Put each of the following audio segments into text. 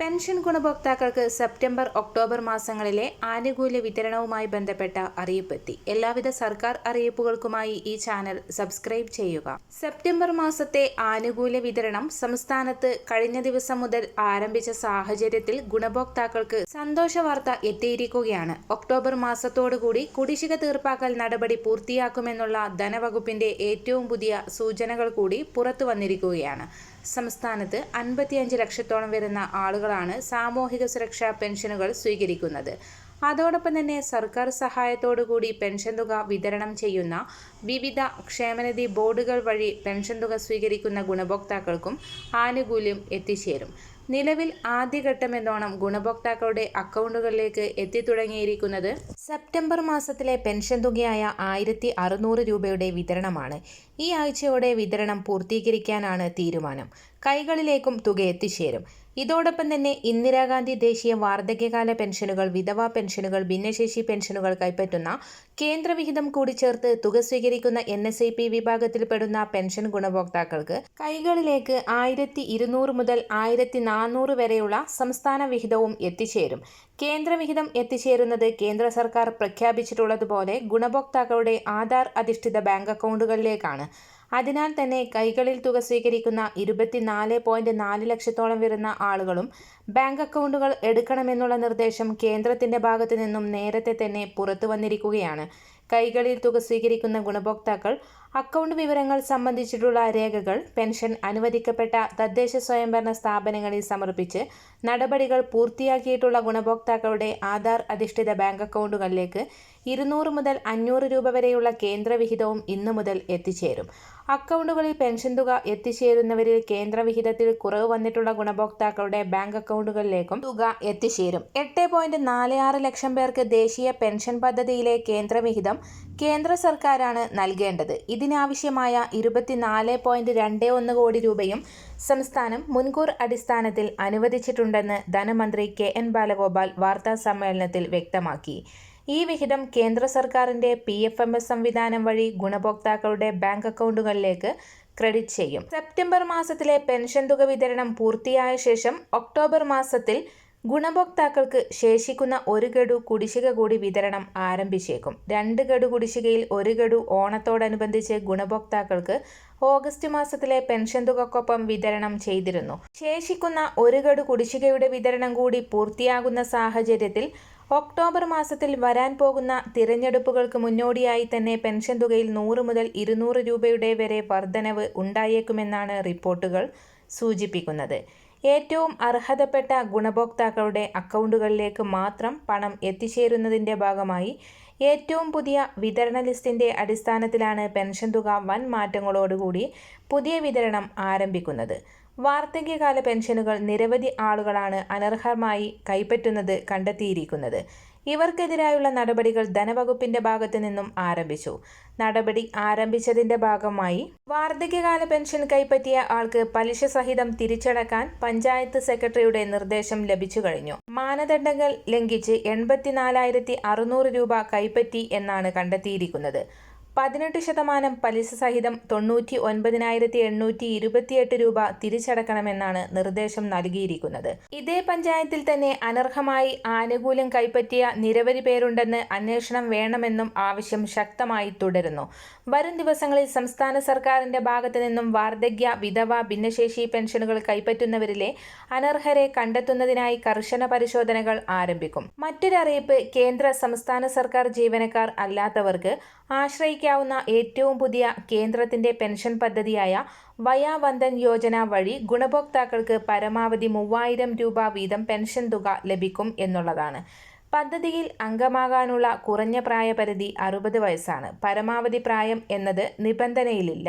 Pension ഗുണഭോക്താക്കൾക്ക് September October മാസങ്ങളിലെ ആനുകൂല്യ വിതരണവുമായി ബന്ധപ്പെട്ട അറിയിപ്പെത്തി. എല്ലാവിധ സർക്കാർ അറിയിപ്പുകൾക്കുമായി ഈ ചാനൽ സബ്സ്ക്രൈബ് ചെയ്യുക. സെപ്റ്റംബർ മാസത്തെ ആനുകൂല്യ വിതരണം സംസ്ഥാനത്ത് കഴിഞ്ഞ ദിവസം മുതൽ ആരംഭിച്ച സാഹചര്യത്തിൽ ഗുണഭോക്താക്കൾക്ക് സന്തോഷ വാർത്ത എത്തിയിരിക്കുകയാണ്. ഒക്ടോബർ മാസത്തോടുകൂടി കുടിശ്ശിക തീർപ്പാക്കൽ നടപടി പൂർത്തിയാക്കുമെന്നുള്ള ധനവകുപ്പിന്റെ ഏറ്റവും പുതിയ സൂചനകൾ കൂടി പുറത്തു വന്നിരിക്കുകയാണ് സംസ്ഥാനത്ത് അൻപത്തിയഞ്ച് ലക്ഷത്തോളം വരുന്ന ആളുകളാണ് സാമൂഹിക സുരക്ഷാ പെൻഷനുകൾ സ്വീകരിക്കുന്നത്. അതോടൊപ്പം തന്നെ സർക്കാർ സഹായത്തോടുകൂടി പെൻഷൻ തുക വിതരണം ചെയ്യുന്ന വിവിധ ക്ഷേമനിധി ബോർഡുകൾ വഴി പെൻഷൻ തുക സ്വീകരിക്കുന്ന ഗുണഭോക്താക്കൾക്കും ആനുകൂല്യം എത്തിച്ചേരും. നിലവിൽ ആദ്യഘട്ടമെന്നോണം ഗുണഭോക്താക്കളുടെ അക്കൗണ്ടുകളിലേക്ക് എത്തിത്തുടങ്ങിയിരിക്കുന്നത് സെപ്റ്റംബർ മാസത്തിലെ പെൻഷൻ തുകയായ ആയിരത്തി അറുന്നൂറ് രൂപയുടെ വിതരണമാണ്. ഈ ആഴ്ചയോടെ വിതരണം പൂർത്തീകരിക്കാനാണ് തീരുമാനം. കൈകളിലേക്കും തുക എത്തിച്ചേരും. ഇതോടൊപ്പം തന്നെ ഇന്ദിരാഗാന്ധി ദേശീയ വാർദ്ധക്യകാല പെൻഷനുകൾ വിധവാ പെൻഷനുകൾ ഭിന്നശേഷി പെൻഷനുകൾ കൈപ്പറ്റുന്ന കേന്ദ്രവിഹിതം കൂടി ചേർത്ത് തുക സ്വീകരിക്കുന്ന എൻ എസ് ഐ പി വിഭാഗത്തിൽപ്പെടുന്ന പെൻഷൻ ഗുണഭോക്താക്കൾക്ക് കൈകളിലേക്ക് ആയിരത്തി ഇരുന്നൂറ് മുതൽ ആയിരത്തി നാനൂറ് വരെയുള്ള സംസ്ഥാന വിഹിതവും എത്തിച്ചേരും. കേന്ദ്രവിഹിതം എത്തിച്ചേരുന്നത് കേന്ദ്ര സർക്കാർ പ്രഖ്യാപിച്ചിട്ടുള്ളതുപോലെ ഗുണഭോക്താക്കളുടെ ആധാർ അധിഷ്ഠിത ബാങ്ക് അക്കൗണ്ടുകളിലേക്കാണ്. അതിനാൽ തന്നെ കൈകളിൽ തുക സ്വീകരിക്കുന്ന ഇരുപത്തിനാല് പോയിന്റ് നാല് ലക്ഷത്തോളം വരുന്ന ആളുകളും ബാങ്ക് അക്കൗണ്ടുകൾ എടുക്കണമെന്നുള്ള നിർദ്ദേശം കേന്ദ്രത്തിന്റെ ഭാഗത്തു നിന്നും നേരത്തെ തന്നെ പുറത്തു വന്നിരിക്കുകയാണ്. കൈകളിൽ തുക സ്വീകരിക്കുന്ന ഗുണഭോക്താക്കൾ അക്കൗണ്ട് വിവരങ്ങൾ സംബന്ധിച്ചിട്ടുള്ള രേഖകൾ പെൻഷൻ അനുവദിക്കപ്പെട്ട തദ്ദേശ സ്വയംഭരണ സ്ഥാപനങ്ങളിൽ സമർപ്പിച്ച് നടപടികൾ പൂർത്തിയാക്കിയിട്ടുള്ള ഗുണഭോക്താക്കളുടെ ആധാർ അധിഷ്ഠിത ബാങ്ക് അക്കൗണ്ടുകളിലേക്ക് ഇരുന്നൂറ് മുതൽ അഞ്ഞൂറ് രൂപ വരെയുള്ള കേന്ദ്രവിഹിതവും ഇന്നു മുതൽ എത്തിച്ചേരും. അക്കൗണ്ടുകളിൽ പെൻഷൻ തുക എത്തിച്ചേരുന്നവരിൽ കേന്ദ്രവിഹിതത്തിൽ കുറവ് വന്നിട്ടുള്ള ഗുണഭോക്താക്കളുടെ ബാങ്ക് അക്കൗണ്ടുകളിലേക്കും തുക എത്തിച്ചേരും. എട്ട് ലക്ഷം പേർക്ക് ദേശീയ പെൻഷൻ പദ്ധതിയിലെ കേന്ദ്രവിഹിതം കേന്ദ്ര സർക്കാരാണ് നൽകേണ്ടത്. ഇതിനാവശ്യമായ ഇരുപത്തിനാല് പോയിന്റ് രണ്ട് ഒന്ന് കോടി രൂപയും സംസ്ഥാനം മുൻകൂർ അടിസ്ഥാനത്തിൽ അനുവദിച്ചിട്ടുണ്ടെന്ന് ധനമന്ത്രി കെ എൻ ബാലഗോപാൽ വാർത്താ സമ്മേളനത്തിൽ വ്യക്തമാക്കി. ഈ വിഹിതം കേന്ദ്ര സർക്കാരിന്റെ പി എഫ് എം എസ് സംവിധാനം വഴി ഗുണഭോക്താക്കളുടെ ബാങ്ക് അക്കൗണ്ടുകളിലേക്ക് ക്രെഡിറ്റ് ചെയ്യും. സെപ്റ്റംബർ മാസത്തിലെ പെൻഷൻ തുക വിതരണം പൂർത്തിയായ ശേഷം ഒക്ടോബർ മാസത്തിൽ ഗുണഭോക്താക്കൾക്ക് ശേഷിക്കുന്ന ഒരു ഗഡു കുടിശ്ശിക കൂടി വിതരണം ആരംഭിച്ചേക്കും. രണ്ട് ഗഡു കുടിശ്ശികയിൽ ഒരു ഗഡു ഓണത്തോടനുബന്ധിച്ച് ഗുണഭോക്താക്കൾക്ക് ഓഗസ്റ്റ് മാസത്തിലെ പെൻഷൻ തുകക്കൊപ്പം വിതരണം ചെയ്തിരുന്നു. ശേഷിക്കുന്ന ഒരു ഗഡു കുടിശ്ശികയുടെ വിതരണം കൂടി പൂർത്തിയാകുന്ന സാഹചര്യത്തിൽ ഒക്ടോബർ മാസത്തിൽ വരാൻ പോകുന്ന തിരഞ്ഞെടുപ്പുകൾക്ക് മുന്നോടിയായി തന്നെ പെൻഷൻ തുകയിൽ നൂറ് മുതൽ ഇരുന്നൂറ് രൂപയുടെ വരെ വർധനവ് ഉണ്ടായേക്കുമെന്നാണ് റിപ്പോർട്ടുകൾ സൂചിപ്പിക്കുന്നത്. ഏറ്റവും അർഹതപ്പെട്ട ഗുണഭോക്താക്കളുടെ അക്കൗണ്ടുകളിലേക്ക് മാത്രം പണം എത്തിച്ചേരുന്നതിന്റെ ഭാഗമായി ഏറ്റവും പുതിയ വിതരണ ലിസ്റ്റിന്റെ അടിസ്ഥാനത്തിലാണ് പെൻഷൻ തുക വൻ മാറ്റങ്ങളോടുകൂടി പുതിയ വിതരണം ആരംഭിക്കുന്നത്. വാർദ്ധക്യകാല പെൻഷനുകൾ നിരവധി ആളുകളാണ് അനർഹമായി കൈപ്പറ്റുന്നത് കണ്ടെത്തിയിരിക്കുന്നത്. ഇവർക്കെതിരായുള്ള നടപടികൾ ധനവകുപ്പിന്റെ ഭാഗത്തു നിന്നും ആരംഭിച്ചു. നടപടി ആരംഭിച്ചതിന്റെ ഭാഗമായി വാർദ്ധക്യകാല പെൻഷൻ കൈപ്പറ്റിയ ആൾക്ക് പലിശ സഹിതം തിരിച്ചടക്കാൻ പഞ്ചായത്ത് സെക്രട്ടറിയുടെ നിർദ്ദേശം ലഭിച്ചു കഴിഞ്ഞു. മാനദണ്ഡങ്ങൾ ലംഘിച്ച് എൺപത്തിനാലായിരത്തി രൂപ കൈപ്പറ്റി എന്നാണ് കണ്ടെത്തിയിരിക്കുന്നത്. പതിനെട്ട് ശതമാനം പലിശ സഹിതം തൊണ്ണൂറ്റി ഒൻപതിനായിരത്തി എണ്ണൂറ്റി ഇരുപത്തിയെട്ട് രൂപ തിരിച്ചടക്കണമെന്നാണ് നിർദ്ദേശം നൽകിയിരിക്കുന്നത്. ഇതേ പഞ്ചായത്തിൽ തന്നെ അനർഹമായി ആനുകൂല്യം കൈപ്പറ്റിയ നിരവധി പേരുണ്ടെന്ന് അന്വേഷണം വേണമെന്നും ആവശ്യം ശക്തമായി തുടരുന്നു. വരും ദിവസങ്ങളിൽ സംസ്ഥാന സർക്കാരിന്റെ ഭാഗത്തു നിന്നും വാർദ്ധക്യ വിധവ ഭിന്നശേഷി പെൻഷനുകൾ കൈപ്പറ്റുന്നവരിലെ അനർഹരെ കണ്ടെത്തുന്നതിനായി കർശന പരിശോധനകൾ ആരംഭിക്കും. മറ്റൊരറിയിപ്പ് കേന്ദ്ര സംസ്ഥാന സർക്കാർ ജീവനക്കാർ അല്ലാത്തവർക്ക് ആശ്രയിക്കാവുന്ന ഏറ്റവും പുതിയ കേന്ദ്രത്തിന്റെ പെൻഷൻ പദ്ധതിയായ വയാവന്ദൻ യോജന വഴി ഗുണഭോക്താക്കൾക്ക് പരമാവധി മൂവായിരം രൂപ വീതം പെൻഷൻ തുക ലഭിക്കും എന്നുള്ളതാണ്. പദ്ധതിയിൽ അംഗമാകാനുള്ള കുറഞ്ഞ പ്രായപരിധി അറുപത് വയസ്സാണ്. പരമാവധി പ്രായം എന്നത് നിബന്ധനയിലില്ല.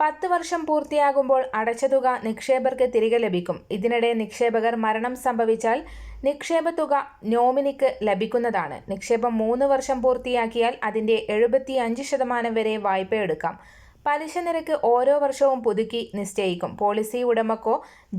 പത്ത് വർഷം പൂർത്തിയാകുമ്പോൾ അടച്ച തുക നിക്ഷേപകർക്ക് തിരികെ ലഭിക്കും. ഇതിനിടെ നിക്ഷേപകർ മരണം സംഭവിച്ചാൽ നിക്ഷേപ തുക നോമിനിക്ക് ലഭിക്കുന്നതാണ്. നിക്ഷേപം മൂന്ന് വർഷം പൂർത്തിയാക്കിയാൽ അതിന്റെ എഴുപത്തി ശതമാനം വരെ വായ്പ എടുക്കാം പലിശ നിരക്ക് ഓരോ വർഷവും പുതുക്കി നിശ്ചയിക്കും. പോളിസി ഉടമക്കോ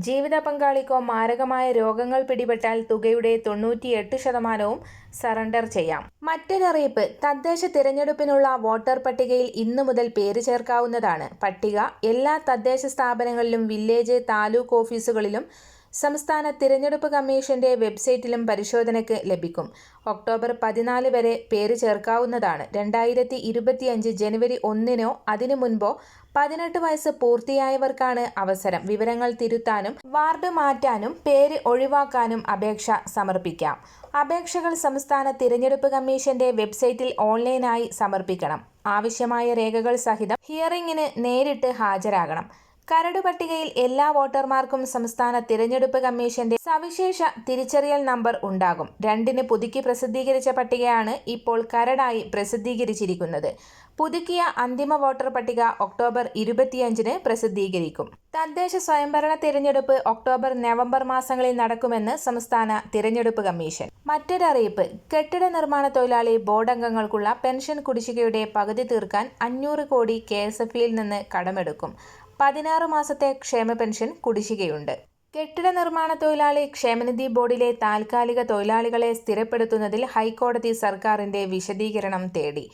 ജീവിത പങ്കാളിക്കോ മാരകമായ രോഗങ്ങൾ പിടിപെട്ടാൽ തുകയുടെ തൊണ്ണൂറ്റിയെട്ട് ശതമാനവും സറണ്ടർ ചെയ്യാം. മറ്റൊരറിയിപ്പ് തദ്ദേശ തിരഞ്ഞെടുപ്പിനുള്ള വോട്ടർ പട്ടികയിൽ ഇന്നു മുതൽ പേര് ചേർക്കാവുന്നതാണ്. പട്ടിക എല്ലാ തദ്ദേശ സ്ഥാപനങ്ങളിലും വില്ലേജ് താലൂക്ക് ഓഫീസുകളിലും സംസ്ഥാന തിരഞ്ഞെടുപ്പ് കമ്മീഷന്റെ വെബ്സൈറ്റിലും പരിശോധനയ്ക്ക് ലഭിക്കും. ഒക്ടോബർ പതിനാല് വരെ പേര് ചേർക്കാവുന്നതാണ്. രണ്ടായിരത്തി ഇരുപത്തിയഞ്ച് ജനുവരി ഒന്നിനോ അതിനു മുൻപോ പതിനെട്ട് വയസ്സ് പൂർത്തിയായവർക്കാണ് അവസരം. വിവരങ്ങൾ തിരുത്താനും വാർഡ് മാറ്റാനും പേര് ഒഴിവാക്കാനും അപേക്ഷ സമർപ്പിക്കാം. അപേക്ഷകൾ സംസ്ഥാന തിരഞ്ഞെടുപ്പ് കമ്മീഷന്റെ വെബ്സൈറ്റിൽ ഓൺലൈനായി സമർപ്പിക്കണം. ആവശ്യമായ രേഖകൾ സഹിതം ഹിയറിംഗിന് നേരിട്ട് ഹാജരാകണം. കരട് പട്ടികയിൽ എല്ലാ വോട്ടർമാർക്കും സംസ്ഥാന തിരഞ്ഞെടുപ്പ് കമ്മീഷന്റെ സവിശേഷ തിരിച്ചറിയൽ നമ്പർ ഉണ്ടാകും. രണ്ടിന് പുതുക്കി പ്രസിദ്ധീകരിച്ച പട്ടികയാണ് ഇപ്പോൾ കരടായി പ്രസിദ്ധീകരിച്ചിരിക്കുന്നത്. പുതുക്കിയ അന്തിമ വോട്ടർ പട്ടിക ഒക്ടോബർ ഇരുപത്തിയഞ്ചിന് പ്രസിദ്ധീകരിക്കും. തദ്ദേശ സ്വയംഭരണ തിരഞ്ഞെടുപ്പ് ഒക്ടോബർ നവംബർ മാസങ്ങളിൽ നടക്കുമെന്ന് സംസ്ഥാന തിരഞ്ഞെടുപ്പ് കമ്മീഷൻ. മറ്റൊരറിയിപ്പ് കെട്ടിട നിർമ്മാണ തൊഴിലാളി ബോർഡ് അംഗങ്ങൾക്കുള്ള പെൻഷൻ കുടിശ്ശികയുടെ പകുതി തീർക്കാൻ അഞ്ഞൂറ് കോടി കെ എസ് എഫ് ഇയിൽ നിന്ന് കടമെടുക്കും. പതിനാറ് മാസത്തെ ക്ഷേമ പെൻഷൻ കുടിശ്ശികയുണ്ട്. കെട്ടിട നിർമ്മാണ തൊഴിലാളി ക്ഷേമനിധി ബോർഡിലെ താൽക്കാലിക തൊഴിലാളികളെ സ്ഥിരപ്പെടുത്തുന്നതിൽ ഹൈക്കോടതി സർക്കാരിന്റെ വിശദീകരണം തേടി.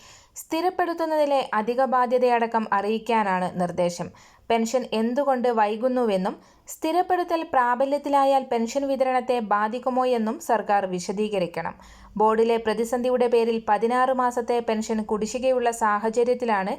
സ്ഥിരപ്പെടുത്തുന്നതിലെ അധിക ബാധ്യതയടക്കം അറിയിക്കാനാണ് നിർദ്ദേശം. പെൻഷൻ എന്തുകൊണ്ട് വൈകുന്നുവെന്നും സ്ഥിരപ്പെടുത്തൽ പ്രാബല്യത്തിലായാൽ പെൻഷൻ വിതരണത്തെ ബാധിക്കുമോ എന്നും സർക്കാർ വിശദീകരിക്കണം. ബോർഡിലെ പ്രതിസന്ധിയുടെ പേരിൽ പതിനാറ് മാസത്തെ പെൻഷൻ കുടിശ്ശികയുള്ള സാഹചര്യത്തിലാണ്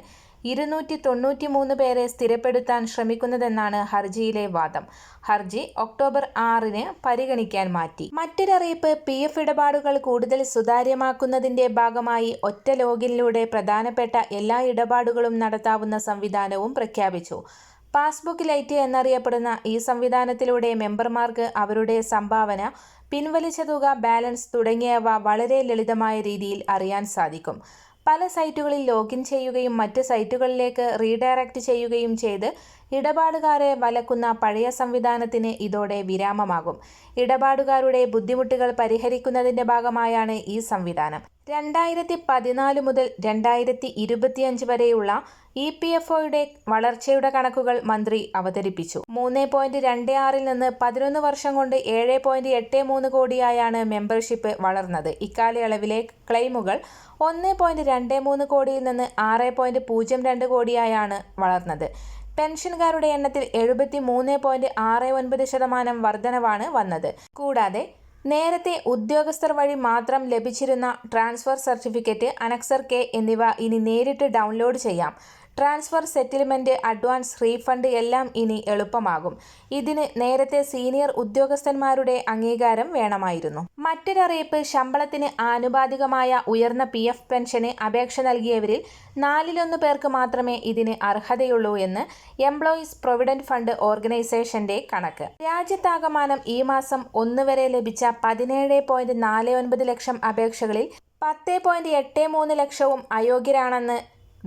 ഇരുന്നൂറ്റി തൊണ്ണൂറ്റി മൂന്ന് പേരെ സ്ഥിരപ്പെടുത്താൻ ശ്രമിക്കുന്നതെന്നാണ് ഹർജിയിലെ വാദം. ഹർജി ഒക്ടോബർ ആറിന് പരിഗണിക്കാൻ മാറ്റി. മറ്റൊരറിയിപ്പ് പി എഫ് ഇടപാടുകൾ കൂടുതൽ സുതാര്യമാക്കുന്നതിന്റെ ഭാഗമായി ഒറ്റ ലോഗിനിലൂടെ പ്രധാനപ്പെട്ട എല്ലാ ഇടപാടുകളും നടത്താവുന്ന സംവിധാനവും പ്രഖ്യാപിച്ചു. പാസ്ബുക്ക് ലൈറ്റ് എന്നറിയപ്പെടുന്ന ഈ സംവിധാനത്തിലൂടെ മെമ്പർമാർക്ക് അവരുടെ സംഭാവന പിൻവലിച്ച തുക ബാലൻസ് തുടങ്ങിയവ വളരെ ലളിതമായ രീതിയിൽ അറിയാൻ സാധിക്കും. പല സൈറ്റുകളിൽ ലോഗിൻ ചെയ്യുകയും മറ്റ് സൈറ്റുകളിലേക്ക് റീഡയറക്റ്റ് ചെയ്യുകയും ചെയ്ത് ഇടപാടുകാരെ വലക്കുന്ന പഴയ സംവിധാനത്തിന് ഇതോടെ വിരാമമാകും. ഇടപാടുകാരുടെ ബുദ്ധിമുട്ടുകൾ പരിഹരിക്കുന്നതിന്റെ ഭാഗമായാണ് ഈ സംവിധാനം. രണ്ടായിരത്തി പതിനാല് മുതൽ രണ്ടായിരത്തി ഇരുപത്തിയഞ്ച് വരെയുള്ള ഇ പി എഫ് ഒയുടെ വളർച്ചയുടെ കണക്കുകൾ മന്ത്രി അവതരിപ്പിച്ചു. മൂന്ന് പോയിന്റ് രണ്ട് ആറിൽ നിന്ന് പതിനൊന്ന് വർഷം കൊണ്ട് ഏഴ് പോയിന്റ് എട്ട് മൂന്ന് കോടിയായാണ് മെമ്പർഷിപ്പ് വളർന്നത്. ഇക്കാലയളവിലെ ക്ലെയിമുകൾ ഒന്ന് പോയിന്റ് രണ്ട് മൂന്ന് കോടിയിൽ നിന്ന് ആറ് പോയിന്റ് പൂജ്യം രണ്ട് കോടിയായാണ് വളർന്നത്. പെൻഷൻകാരുടെ എണ്ണത്തിൽ എഴുപത്തി മൂന്ന് പോയിന്റ് ആറ് ഒൻപത് ശതമാനം വർധനവാണ് വന്നത്. കൂടാതെ നേരത്തെ ഉദ്യോഗസ്ഥർ വഴി മാത്രം ലഭിച്ചിരുന്ന ട്രാൻസ്ഫർ സർട്ടിഫിക്കറ്റ് അനക്സർ കെ എന്നിവ ഇനി നേരിട്ട് ഡൗൺലോഡ് ചെയ്യാം. ട്രാൻസ്ഫർ സെറ്റിൽമെന്റ് അഡ്വാൻസ് റീഫണ്ട് എല്ലാം ഇനി എളുപ്പമാകും. ഇതിന് നേരത്തെ സീനിയർ ഉദ്യോഗസ്ഥന്മാരുടെ അംഗീകാരം വേണമായിരുന്നു. മറ്റൊരറിയിപ്പ് ശമ്പളത്തിന് ആനുപാതികമായ ഉയർന്ന പി എഫ് പെൻഷന് അപേക്ഷ നൽകിയവരിൽ നാലിലൊന്ന് പേർക്ക് മാത്രമേ ഇതിന് അർഹതയുള്ളൂ എന്ന് എംപ്ലോയീസ് പ്രൊവിഡന്റ് ഫണ്ട് ഓർഗനൈസേഷന്റെ കണക്ക്. രാജ്യത്താകമാനം ഈ മാസം ഒന്ന് വരെ ലഭിച്ച പതിനേഴ് ലക്ഷം അപേക്ഷകളിൽ പത്ത് പോയിന്റ് എട്ട് മൂന്ന് ലക്ഷവും അയോഗ്യരാണെന്ന്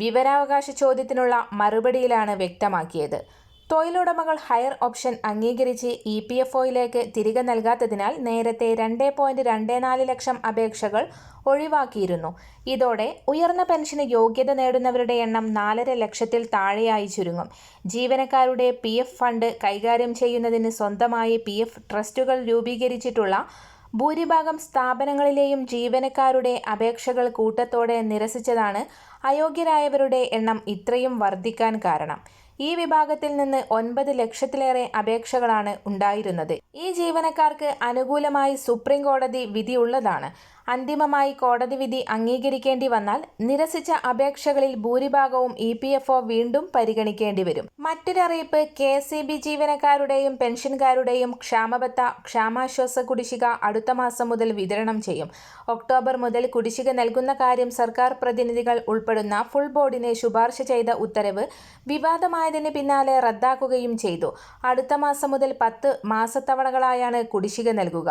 വിവരാവകാശ ചോദ്യത്തിനുള്ള മറുപടിയിലാണ് വ്യക്തമാക്കിയത്. തൊഴിലുടമകൾ ഹയർ ഓപ്ഷൻ അംഗീകരിച്ച് ഇ പി എഫ് ഒയിലേക്ക് തിരികെ നൽകാത്തതിനാൽ നേരത്തെ രണ്ട് പോയിന്റ് രണ്ട് നാല് ലക്ഷം അപേക്ഷകൾ ഒഴിവാക്കിയിരുന്നു. ഇതോടെ ഉയർന്ന പെൻഷന് യോഗ്യത നേടുന്നവരുടെ എണ്ണം നാലര ലക്ഷത്തിൽ താഴെയായി ചുരുങ്ങും. ജീവനക്കാരുടെ പി ഫണ്ട് കൈകാര്യം ചെയ്യുന്നതിന് സ്വന്തമായി പി ട്രസ്റ്റുകൾ രൂപീകരിച്ചിട്ടുള്ള ഭൂരിഭാഗം സ്ഥാപനങ്ങളിലെയും ജീവനക്കാരുടെ അപേക്ഷകൾ കൂട്ടത്തോടെ നിരസിച്ചതാണ് അയോഗ്യരായവരുടെ എണ്ണം ഇത്രയും വർദ്ധിക്കാൻ കാരണം. ഈ വിഭാഗത്തിൽ നിന്ന് ഒൻപത് ലക്ഷത്തിലേറെ അപേക്ഷകളാണ് ഉണ്ടായിരുന്നത്. ഈ ജീവനക്കാർക്ക് അനുകൂലമായി സുപ്രീം കോടതി വിധിയുള്ളതാണ്. അന്തിമമായി കോടതി വിധി അംഗീകരിക്കേണ്ടി വന്നാൽ നിരസിച്ച അപേക്ഷകളിൽ ഭൂരിഭാഗവും ഇ പി എഫ് ഒ വീണ്ടും പരിഗണിക്കേണ്ടി വരും. മറ്റൊരറിയിപ്പ് കെ സി ബി ജീവനക്കാരുടെയും പെൻഷൻകാരുടെയും ക്ഷാമബത്ത ക്ഷാമാശ്വാസ കുടിശ്ശിക അടുത്ത മാസം മുതൽ വിതരണം ചെയ്യും. ഒക്ടോബർ മുതൽ കുടിശ്ശിക നൽകുന്ന കാര്യം സർക്കാർ പ്രതിനിധികൾ ഉൾപ്പെടുന്ന ഫുൾ ബോർഡിനെ ശുപാർശ ചെയ്ത ഉത്തരവ് വിവാദമായതിന് പിന്നാലെ റദ്ദാക്കുകയും ചെയ്തു. അടുത്ത മാസം മുതൽ പത്ത് മാസത്തവണകളായാണ് കുടിശ്ശിക നൽകുക.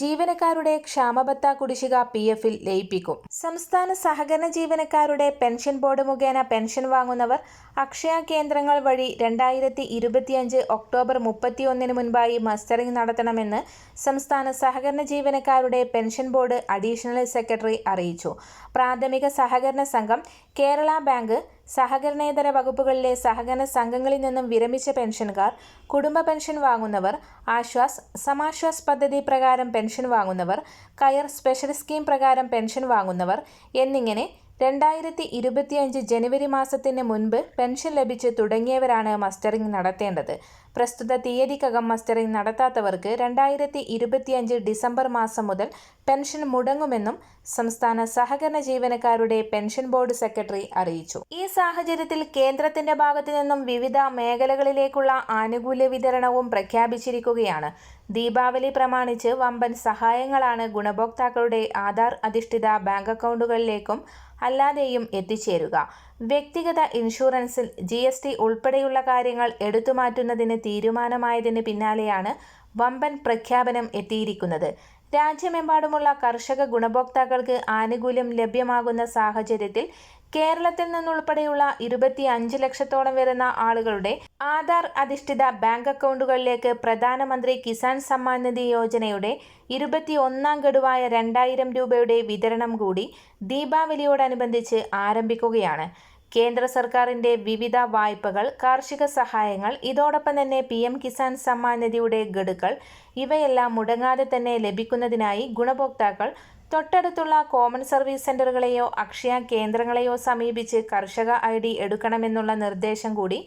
ജീവനക്കാരുടെ ക്ഷാമബത്ത കുടിശ്ശിക പി എഫിൽ ലയിപ്പിക്കും. സംസ്ഥാന സഹകരണ ജീവനക്കാരുടെ പെൻഷൻ ബോർഡ് മുഖേന പെൻഷൻ വാങ്ങുന്നവർ അക്ഷയ കേന്ദ്രങ്ങൾ വഴി രണ്ടായിരത്തി ഇരുപത്തിയഞ്ച് ഒക്ടോബർ മുപ്പത്തിയൊന്നിന് മുൻപായി മസ്റ്ററിംഗ് നടത്തണമെന്ന് സംസ്ഥാന സഹകരണ ജീവനക്കാരുടെ പെൻഷൻ ബോർഡ് അഡീഷണൽ സെക്രട്ടറി അറിയിച്ചു. പ്രാഥമിക സഹകരണ സംഘം കേരള ബാങ്ക് സഹകരണേതര വകുപ്പുകളിലെ സഹകരണ സംഘങ്ങളിൽ നിന്നും വിരമിച്ച പെൻഷൻകാർ കുടുംബ പെൻഷൻ വാങ്ങുന്നവർ ആശ്വാസ് സമാശ്വാസ് പദ്ധതി പ്രകാരം പെൻഷൻ വാങ്ങുന്നവർ കയർ സ്പെഷ്യൽ സ്കീം പ്രകാരം പെൻഷൻ വാങ്ങുന്നവർ എന്നിങ്ങനെ രണ്ടായിരത്തി ഇരുപത്തിയഞ്ച് ജനുവരി മാസത്തിന് മുൻപ് പെൻഷൻ ലഭിച്ച് തുടങ്ങിയവരാണ് മസ്റ്ററിംഗ് നടത്തേണ്ടത്. പ്രസ്തുത തീയതിക്കകം മസ്റ്ററിംഗ് നടത്താത്തവർക്ക് രണ്ടായിരത്തി ഇരുപത്തിയഞ്ച് ഡിസംബർ മാസം മുതൽ പെൻഷൻ മുടങ്ങുമെന്നും സംസ്ഥാന സഹകരണ ജീവനക്കാരുടെ പെൻഷൻ ബോർഡ് സെക്രട്ടറി അറിയിച്ചു. ഈ സാഹചര്യത്തിൽ കേന്ദ്രത്തിന്റെ ഭാഗത്തു നിന്നും വിവിധ മേഖലകളിലേക്കുള്ള ആനുകൂല്യ വിതരണവും പ്രഖ്യാപിച്ചിരിക്കുകയാണ്. ദീപാവലി പ്രമാണിച്ച് വമ്പൻ സഹായങ്ങളാണ് ഗുണഭോക്താക്കളുടെ ആധാർ അധിഷ്ഠിത ബാങ്ക് അക്കൗണ്ടുകളിലേക്കും അല്ലാതെയും എത്തിച്ചേരുക. വ്യക്തിഗത ഇൻഷുറൻസിൽ ജി എസ് ടി ഉൾപ്പെടെയുള്ള കാര്യങ്ങൾ എടുത്തുമാറ്റുന്നതിന് തീരുമാനമായതിന് പിന്നാലെയാണ് വമ്പൻ പ്രഖ്യാപനം എത്തിയിരിക്കുന്നത്. രാജ്യമെമ്പാടുമുള്ള കർഷക ഗുണഭോക്താക്കൾക്ക് ആനുകൂല്യം ലഭ്യമാകുന്ന സാഹചര്യത്തിൽ കേരളത്തിൽ നിന്നുൾപ്പെടെയുള്ള ഇരുപത്തി അഞ്ച് ലക്ഷത്തോളം വരുന്ന ആളുകളുടെ ആധാർ അധിഷ്ഠിത ബാങ്ക് അക്കൗണ്ടുകളിലേക്ക് പ്രധാനമന്ത്രി കിസാൻ സമ്മാൻ നിധി യോജനയുടെ ഇരുപത്തി ഒന്നാം ഗഡുവായ രണ്ടായിരം രൂപയുടെ വിതരണം കൂടി ദീപാവലിയോടനുബന്ധിച്ച് ആരംഭിക്കുകയാണ്. കേന്ദ്ര സർക്കാരിന്റെ വിവിധ വായ്പകൾ കാർഷിക സഹായങ്ങൾ ഇതോടൊപ്പം തന്നെ പി എം കിസാൻ സമ്മാൻ നിധിയുടെ ഗഡുക്കൾ ഇവയെല്ലാം മുടങ്ങാതെ തന്നെ ലഭിക്കുന്നതിനായി ഗുണഭോക്താക്കൾ തൊട്ടടുത്തുള്ള കോമൺ സർവീസ് സെന്ററുകളെയോ അക്ഷയ കേന്ദ്രങ്ങളെയോ സമീപിച്ച് കർഷക ഐ ഡി എടുക്കണമെന്നുള്ള നിർദ്ദേശം കൂടി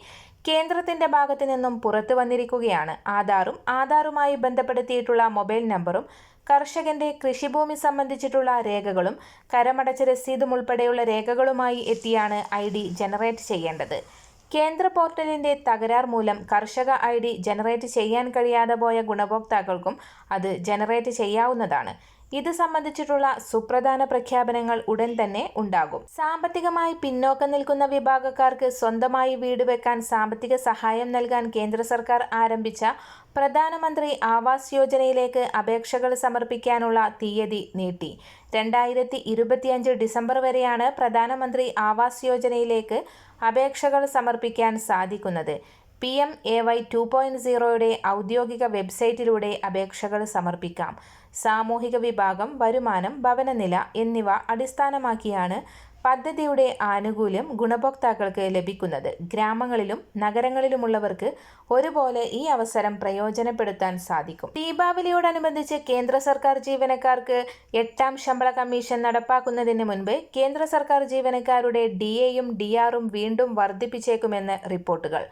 കേന്ദ്രത്തിന്റെ ഭാഗത്തു നിന്നും പുറത്തു വന്നിരിക്കുകയാണ്. ആധാറും ആധാറുമായി ബന്ധപ്പെടുത്തിയിട്ടുള്ള മൊബൈൽ നമ്പറും കർഷകന്റെ കൃഷിഭൂമി സംബന്ധിച്ചിട്ടുള്ള രേഖകളും കരമടച്ച രസീതും ഉൾപ്പെടെയുള്ള രേഖകളുമായി എത്തിയാണ് ഐ ഡി ജനറേറ്റ് ചെയ്യേണ്ടത്. കേന്ദ്ര പോർട്ടലിന്റെ തകരാർ മൂലം കർഷക ഐ ഡി ജനറേറ്റ് ചെയ്യാൻ കഴിയാതെ പോയ ഗുണഭോക്താക്കൾക്കും അത് ജനറേറ്റ് ചെയ്യാവുന്നതാണ്. ഇത് സംബന്ധിച്ചിട്ടുള്ള സുപ്രധാന പ്രഖ്യാപനങ്ങൾ ഉടൻ തന്നെ ഉണ്ടാകും. സാമ്പത്തികമായി പിന്നോക്കം നിൽക്കുന്ന വിഭാഗക്കാർക്ക് സ്വന്തമായി വീട് വെക്കാൻ സാമ്പത്തിക സഹായം നൽകാൻ കേന്ദ്ര സർക്കാർ ആരംഭിച്ച പ്രധാനമന്ത്രി ആവാസ് യോജനയിലേക്ക് അപേക്ഷകൾ സമർപ്പിക്കാനുള്ള തീയതി നീട്ടി. രണ്ടായിരത്തി ഇരുപത്തിയഞ്ച് ഡിസംബർ വരെയാണ് പ്രധാനമന്ത്രി ആവാസ് യോജനയിലേക്ക് അപേക്ഷകൾ സമർപ്പിക്കാൻ സാധിക്കുന്നത്. P M A Y two point സീറോയുടെ ഔദ്യോഗിക വെബ്സൈറ്റിലൂടെ അപേക്ഷകൾ സമർപ്പിക്കാം. സാമൂഹിക വിഭാഗം വരുമാനം ഭവനനില എന്നിവ അടിസ്ഥാനമാക്കിയാണ് പദ്ധതിയുടെ ആനുകൂല്യം ഗുണഭോക്താക്കൾക്ക് ലഭിക്കുന്നത്. ഗ്രാമങ്ങളിലും നഗരങ്ങളിലുമുള്ളവർക്ക് ഒരുപോലെ ഈ അവസരം പ്രയോജനപ്പെടുത്താൻ സാധിക്കും. ദീപാവലിയോടനുബന്ധിച്ച് കേന്ദ്ര സർക്കാർ ജീവനക്കാർക്ക് എട്ടാം ശമ്പള കമ്മീഷൻ നടപ്പാക്കുന്നതിന് മുൻപ് കേന്ദ്ര സർക്കാർ ജീവനക്കാരുടെ ഡി എയും ഡി ആറും വീണ്ടും വർദ്ധിപ്പിച്ചേക്കുമെന്ന് റിപ്പോർട്ടുകൾ.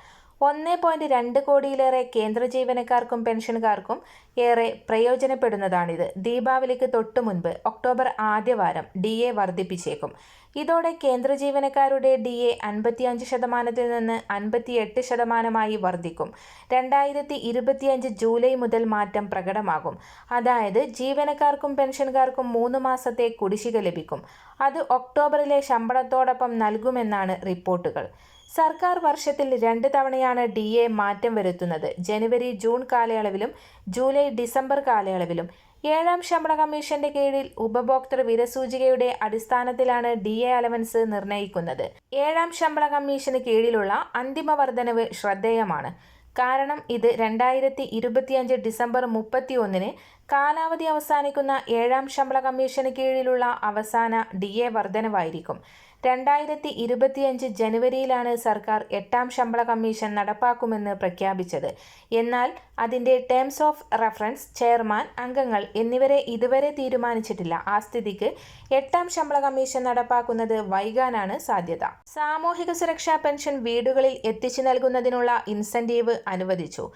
ഒന്ന് പോയിന്റ് രണ്ട് കോടിയിലേറെ കേന്ദ്ര ജീവനക്കാർക്കും പെൻഷൻകാർക്കും ഏറെ പ്രയോജനപ്പെടുന്നതാണിത്. ദീപാവലിക്ക് തൊട്ടു മുൻപ് ഒക്ടോബർ ആദ്യവാരം ഡി എ വർദ്ധിപ്പിച്ചേക്കും. ഇതോടെ കേന്ദ്ര ജീവനക്കാരുടെ ഡി എ അൻപത്തിയഞ്ച് ശതമാനത്തിൽ നിന്ന് അൻപത്തിയെട്ട് ശതമാനമായി വർദ്ധിക്കും. രണ്ടായിരത്തി ഇരുപത്തിയഞ്ച് ജൂലൈ മുതൽ മാറ്റം പ്രകടമാകും. അതായത് ജീവനക്കാർക്കും പെൻഷൻകാർക്കും മൂന്ന് മാസത്തെ കുടിശ്ശിക ലഭിക്കും. അത് ഒക്ടോബറിലെ ശമ്പളത്തോടൊപ്പം നൽകുമെന്നാണ് റിപ്പോർട്ടുകൾ. സർക്കാർ വർഷത്തിൽ രണ്ട് തവണയാണ് ഡി എ മാറ്റം വരുത്തുന്നത്. ജനുവരി ജൂൺ കാലയളവിലും ജൂലൈ ഡിസംബർ കാലയളവിലും. ഏഴാം ശമ്പള കമ്മീഷന്റെ കീഴിൽ ഉപഭോക്തൃ വിരസൂചികയുടെ അടിസ്ഥാനത്തിലാണ് ഡി എ അലവൻസ് നിർണയിക്കുന്നത് ഏഴാം ശമ്പള കമ്മീഷന് കീഴിലുള്ള അന്തിമ വർധനവ് ശ്രദ്ധേയമാണ്. കാരണം ഇത് രണ്ടായിരത്തി ഇരുപത്തിയഞ്ച് ഡിസംബർ മുപ്പത്തി ഒന്നിന് കാലാവധി അവസാനിക്കുന്ന ഏഴാം ശമ്പള കമ്മീഷന് കീഴിലുള്ള അവസാന ഡി എ വർധനവായിരിക്കും. രണ്ടായിരത്തി ഇരുപത്തിയഞ്ച് ജനുവരിയിലാണ് സർക്കാർ എട്ടാം ശമ്പള കമ്മീഷൻ നടപ്പാക്കുമെന്ന് പ്രഖ്യാപിച്ചത്. എന്നാൽ അതിന്റെ ടേംസ് ഓഫ് റെഫറൻസ് ചെയർമാൻ അംഗങ്ങൾ എന്നിവരെ ഇതുവരെ തീരുമാനിച്ചിട്ടില്ല. ആ സ്ഥിതിക്ക് എട്ടാം ശമ്പള കമ്മീഷൻ നടപ്പാക്കുന്നത് വൈകാനാണ് സാധ്യത. സാമൂഹിക സുരക്ഷാ പെൻഷൻ വീടുകളിൽ എത്തിച്ചു നൽകുന്നതിനുള്ള ഇൻസെന്റീവ് അനുവദിച്ചു.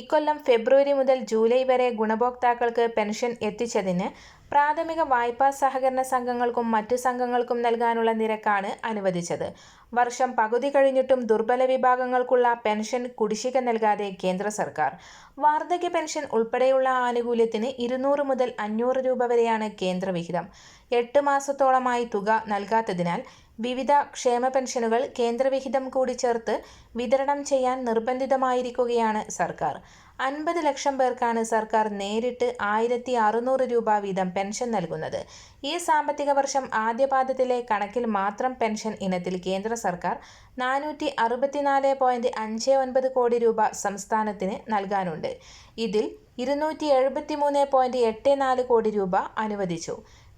ഇക്കൊല്ലം ഫെബ്രുവരി മുതൽ ജൂലൈ വരെ ഗുണഭോക്താക്കൾക്ക് പെൻഷൻ എത്തിച്ചതിന് പ്രാഥമിക വായ്പാ സഹകരണ സംഘങ്ങൾക്കും മറ്റു സംഘങ്ങൾക്കും നൽകാനുള്ള നിരക്കാണ് അനുവദിച്ചത്. വർഷം പകുതി കഴിഞ്ഞിട്ടും ദുർബല വിഭാഗങ്ങൾക്കുള്ള പെൻഷൻ കുടിശ്ശിക നൽകാതെ കേന്ദ്ര സർക്കാർ. വാർദ്ധക്യ പെൻഷൻ ഉൾപ്പെടെയുള്ള ആനുകൂല്യത്തിന് ഇരുന്നൂറ് മുതൽ അഞ്ഞൂറ് രൂപ വരെയാണ് കേന്ദ്രവിഹിതം. എട്ട് മാസത്തോളമായി തുക നൽകാത്തതിനാൽ വിവിധ ക്ഷേമ പെൻഷനുകൾ കേന്ദ്രവിഹിതം കൂടി ചേർത്ത് വിതരണം ചെയ്യാൻ നിർബന്ധിതമായിരിക്കുകയാണ് സർക്കാർ. അൻപത് ലക്ഷം പേർക്കാണ് സർക്കാർ നേരിട്ട് ആയിരത്തി അറുന്നൂറ് രൂപ വീതം പെൻഷൻ നൽകുന്നത്. ഈ സാമ്പത്തിക വർഷം ആദ്യപാദത്തിലെ കണക്കിൽ മാത്രം പെൻഷൻ ഇനത്തിൽ കേന്ദ്ര സർക്കാർ നാനൂറ്റി അറുപത്തിനാല് പോയിന്റ് അഞ്ച് ഒൻപത് കോടി രൂപ സംസ്ഥാനത്തിന് നൽകാനുണ്ട്. ഇതിൽ ഇരുന്നൂറ്റി എഴുപത്തി മൂന്ന് പോയിന്റ് എട്ട് നാല് കോടി രൂപ അനുവദിച്ചു.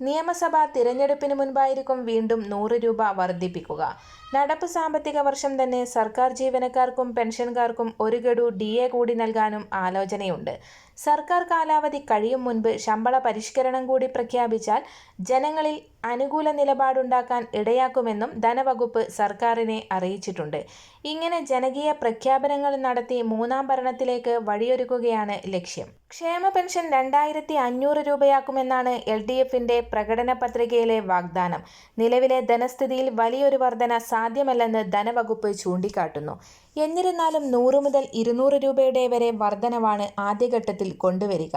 നിയമസഭാ തിരഞ്ഞെടുപ്പിന് മുൻപായിരിക്കും വീണ്ടും നൂറ് രൂപ വർദ്ധിപ്പിക്കുക. നടപ്പ് സാമ്പത്തിക വർഷം തന്നെ സർക്കാർ ജീവനക്കാർക്കും പെൻഷൻകാർക്കും ഒരു ഗഡു ഡി എ കൂടി നൽകാനും ആലോചനയുണ്ട്. സർക്കാർ കാലാവധി കഴിയും മുൻപ് ശമ്പള പരിഷ്കരണം കൂടി പ്രഖ്യാപിച്ചാൽ ജനങ്ങളിൽ അനുകൂല നിലപാടുണ്ടാക്കാൻ ഇടയാക്കുമെന്നും ധനവകുപ്പ് സർക്കാരിനെ അറിയിച്ചിട്ടുണ്ട്. ഇങ്ങനെ ജനകീയ പ്രഖ്യാപനങ്ങൾ നടത്തി മൂന്നാം ഭരണത്തിലേക്ക് വഴിയൊരുക്കുകയാണ് ലക്ഷ്യം. ക്ഷേമ പെൻഷൻ രണ്ടായിരത്തി അഞ്ഞൂറ് രൂപയാക്കുമെന്നാണ് എൽ ഡി എഫിന്റെ പ്രകടന പത്രികയിലെ വാഗ്ദാനം. നിലവിലെ ധനസ്ഥിതിയിൽ വലിയൊരു വർധന സാധ്യമല്ലെന്ന് ധനവകുപ്പ് ചൂണ്ടിക്കാട്ടുന്നു. എന്നിരുന്നാലും നൂറ് മുതൽ ഇരുന്നൂറ് രൂപയുടെ വരെ വർധനവാണ് ആദ്യഘട്ടത്തിൽ കൊണ്ടുവരിക.